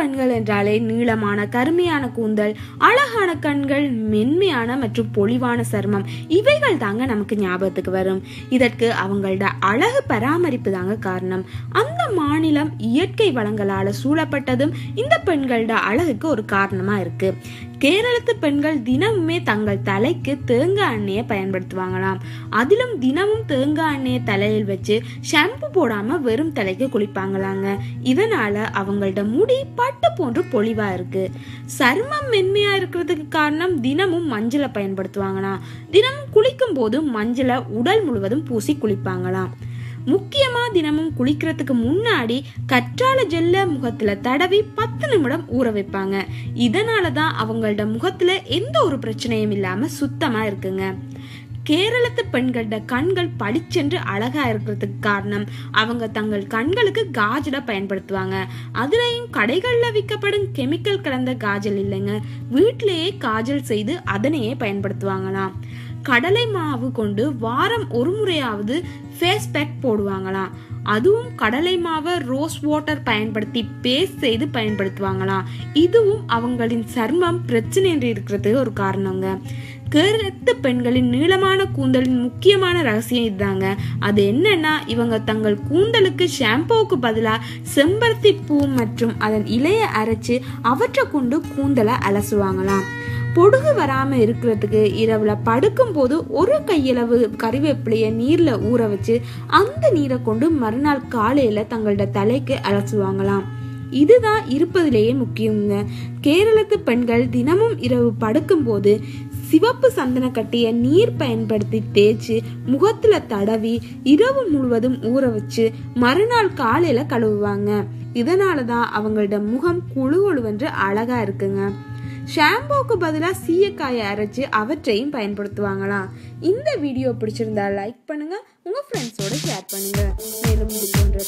பெண்கள் என்றாலே நீளமான கருமையான கூந்தல் அழகான கண்கள் மென்மையான மற்றும் பொலிவான சருமம். இவைகள் தாங்க நமக்கு ஞாபகத்துக்கு வரும். இதற்கு அவங்களோட அழகு பராமரிப்பு தாங்க காரணம். அந்த மாநிலம் இயற்கை வளங்களால சூழப்பட்டதும் இந்த பெண்களோட அழகுக்கு ஒரு காரணமா இருக்கு. கேரளத்து பெண்கள் தினமுமே தங்கள் தலைக்கு தேங்காய் எண்ணெயை பயன்படுத்துவாங்களாம். அதிலும் தினமும் தேங்காய் எண்ணெயை தலையில் வச்சு ஷாம்பு போடாம வெறும் தலைக்கு குளிப்பாங்களாங்க. இதனால அவங்களோட முடி பட்டு போன்று பொலிவா இருக்கு. சருமம் மென்மையா இருக்கிறதுக்கு காரணம் தினமும் மஞ்சளை பயன்படுத்துவாங்களாம். தினமும் குளிக்கும் போது மஞ்சளை உடல் முழுவதும் பூசி குளிப்பாங்களாம். முக்கியமா தினமும் குளிக்கிறதுக்கு முன்னாடி கற்றாழ ஜெல்ல முகத்துல தடவி பத்து நிமிடம் ஊற வைப்பாங்க. இதனாலதான் அவங்களோட முகத்துல எந்த ஒரு பிரச்சனையும் இல்லாம சுத்தமா இருக்குங்க. கேரளத்து பெண்களோட கண்கள் பளிச்சென்று அழகா இருக்கிறதுக்கு காரணம் அவங்க தங்கள் கண்களுக்கு காஜல பயன்படுத்துவாங்க. அதுலயும் கடைகள்ல விற்கப்படும் கெமிக்கல் கலந்த காஜல் இல்லைங்க. வீட்டிலேயே காஜல் செய்து அதனையே பயன்படுத்துவாங்களாம். கடலை மாவு கொண்டு வாரம் ஒரு முறையாவது ஃபேஸ் பேக் போடுவாங்களாம். அதுவும் கடலை மாவை ரோஸ் வாட்டர் பயன்படுத்தி பேஸ்ட் செய்து பயன்படுத்துவாங்களாம். இதுவும் அவங்களின் சர்மம் பிரச்சனை இருக்கிறது ஒரு காரணங்க. கருத்து பெண்களின் நீளமான கூந்தலின் முக்கியமான ரகசியம் இதுதாங்க. அது என்னன்னா இவங்க தங்கள் கூந்தலுக்கு ஷாம்புவுக்கு பதிலா செம்பருத்தி பூ மற்றும் அதன் இலையை அரைச்சு அவற்றை கொண்டு கூந்தலை அலசுவாங்களாம். பொடுகு வராம இருக்கிறதுக்கு இரவுல படுக்கும் போது ஒரு கையளவு கறிவேப்பிலைய நீர்ல ஊற வச்சு அந்த நீரை கொண்டு மறுநாள் காலையில தங்களோட தலைக்கு அலசுவாங்களாம். இதுதான் இருப்பதிலேயே முக்கியங்க கேரளத்து பெண்கள் தினமும் இரவு படுக்கும்போது சிவப்பு சந்தன கட்டிய நீர் பயன்படுத்தி தேய்ச்சி முகத்துல தடவி இரவு முழுவதும் ஊற வச்சு மறுநாள் காலையில கழுவுவாங்க. இதனாலதான் அவங்களோட முகம் குழு குழுவென்று அழகா இருக்குங்க. ஷாம்பூக்கு பதிலாக சீயக்காயை அரைச்சி அவற்றையும் பயன்படுத்துவாங்களாம். இந்த வீடியோ பிடிச்சிருந்தா லைக் பண்ணுங்கள் உங்கள் ஃப்ரெண்ட்ஸோட ஷேர் பண்ணுங்கள் மேலும் இது போன்ற